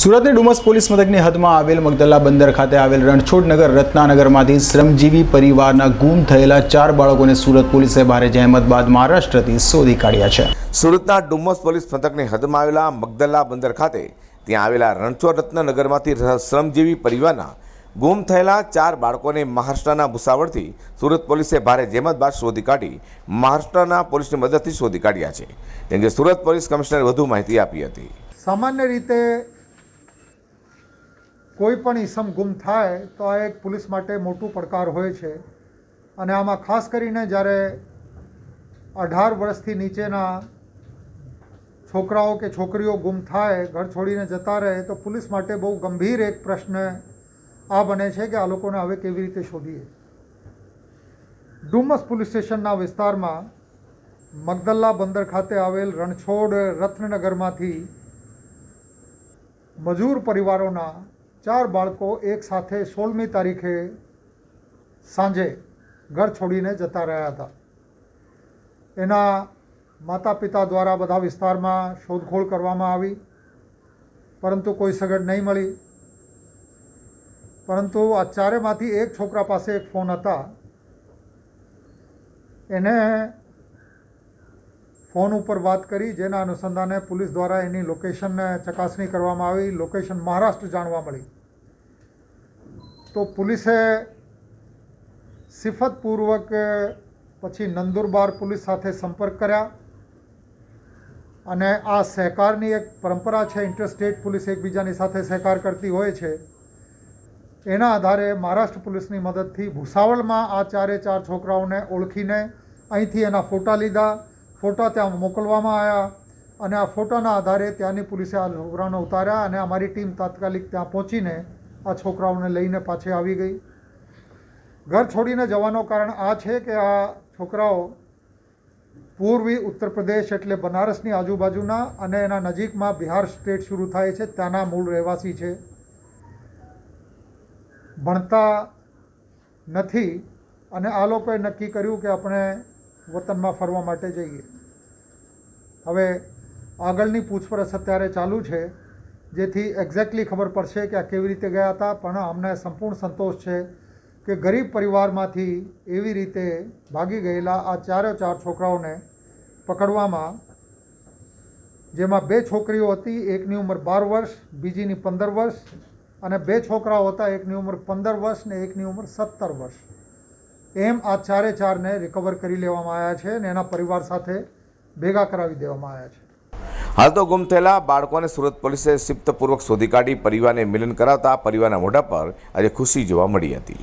સુરતની ડુમસ પોલીસ મથકની હદમાં આવેલ મગદલ્લા બંદર ખાતે આવેલ રણછોડનગર રત્નાનગરમાંથી શ્રમજીવી પરિવારના ગુમ થયેલા ચાર બાળકોને સુરત પોલીસે ભારે જહેમત બાદ મહારાષ્ટ્રથી શોધી કાઢ્યા છે. સુરતના ડુમસ પોલીસ મથકની હદમાં આવેલા મગદલ્લા બંદર ખાતે ત્યાં આવેલા રણછોડ રત્નનગરમાંથી શ્રમજીવી પરિવારના ગુમ થયેલા ચાર બાળકોને મહારાષ્ટ્રના ભૂસાવળથી સુરત પોલીસે ભારે જહેમત બાદ શોધી કાઢી મહારાષ્ટ્રના પોલીસની મદદથી શોધી કાઢ્યા છે. તેમ કે સુરત પોલીસ કમિશનરે વધુ માહિતી આપી હતી. સામાન્ય રીતે કોઈ પણ ઈસમ ગુમ થાય તો આ એક પોલીસ માટે મોટું પડકાર હોય છે. અને આમાં ખાસ કરીને જ્યારે અઢાર વર્ષથી નીચેના છોકરાઓ કે છોકરીઓ ગુમ થાય, ઘર છોડીને જતા રહે, તો પોલીસ માટે બહુ ગંભીર એક પ્રશ્ન આ બને છે કે આ લોકોને હવે કેવી રીતે શોધીએ. ડુમસ પોલીસ સ્ટેશનના વિસ્તારમાં મગદલ્લા બંદર ખાતે આવેલ રણછોડ રત્નનગરમાંથી મજૂર પરિવારોના ચાર બાળકો એકસાથે સોળમી તારીખે સાંજે ઘર છોડીને જતા રહ્યા હતા. એના માતા પિતા દ્વારા બધા વિસ્તારમાં શોધખોળ કરવામાં આવી. પરંતુ કોઈ સગડ નહીં મળી. પરંતુ આ ચારેમાંથી એક છોકરા પાસે એક ફોન હતા. એને ફોન ઉપર વાત કરી, જેના અનુસંધાને પોલીસ દ્વારા એની લોકેશનને ચકાસણી કરવામાં આવી. લોકેશન મહારાષ્ટ્ર જાણવા મળી. તો પોલીસે સિફતપૂર્વક, પછી નંદુરબાર પોલીસ સાથે સંપર્ક કર્યા અને આ સહકારની એક પરંપરા છે, ઇન્ટરસ્ટેટ પોલીસ એકબીજાની સાથે સહકાર કરતી હોય છે. એના આધારે મહારાષ્ટ્ર પોલીસની મદદથી ભૂસાવળમાં આ ચારે ચાર છોકરાઓને ઓળખીને અહીંથી એના ફોટા લીધા. ફોટા ત્યાં મોકલવામાં આવ્યા અને આ ફોટાના આધારે ત્યાંની પોલીસે આ છોકરાઓને ઉતાર્યા અને અમારી ટીમ તાત્કાલિક ત્યાં પહોંચીને આ છોકરાઓને લઈને પાછી આવી ગઈ. ઘર છોડીને જવાનું કારણ આ છે કે આ છોકરાઓ પૂર્વી ઉત્તર પ્રદેશ એટલે બનારસની આજુબાજુના અને એના નજીકમાં બિહાર સ્ટેટ શરૂ થાય છે, ત્યાંના મૂળ રહેવાસી છે. ભણતા નથી અને આ લોકોએ નક્કી કર્યું કે આપણે વતનમાં ફરવા માટે જઈએ. હવે આગળની પૂછપરછ અત્યારે ચાલુ છે. જેથી એક્ઝેક્ટલી ખબર પડશે કે આ કેવી રીતે ગયા હતા. પણ અમને સંપૂર્ણ સંતોષ છે કે ગરીબ પરિવારમાંથી એવી રીતે ભાગી ગયેલા આ ચારે ચાર છોકરાઓને પકડવામાં, જેમાં બે છોકરીઓ હતી, એકની ઉંમર બાર વર્ષ, બીજીની પંદર વર્ષ, અને બે છોકરાઓ હતા, એકની ઉંમર પંદર વર્ષ ને એકની ઉંમર સત્તર વર્ષ. એમ આ ચારે ચારને રિકવર કરી લેવામાં આવ્યા છે અને એના પરિવાર સાથે ભેગા કરાવી દેવામાં આવ્યા છે. હાલ તો ગુમ થયેલા બાળકોને સુરત પોલીસે સિપ્તપૂર્વક શોધી કાઢી, પરિવારને મિલન કરાવતા પરિવારના મોઢા પર આજે ખુશી જોવા મળી હતી.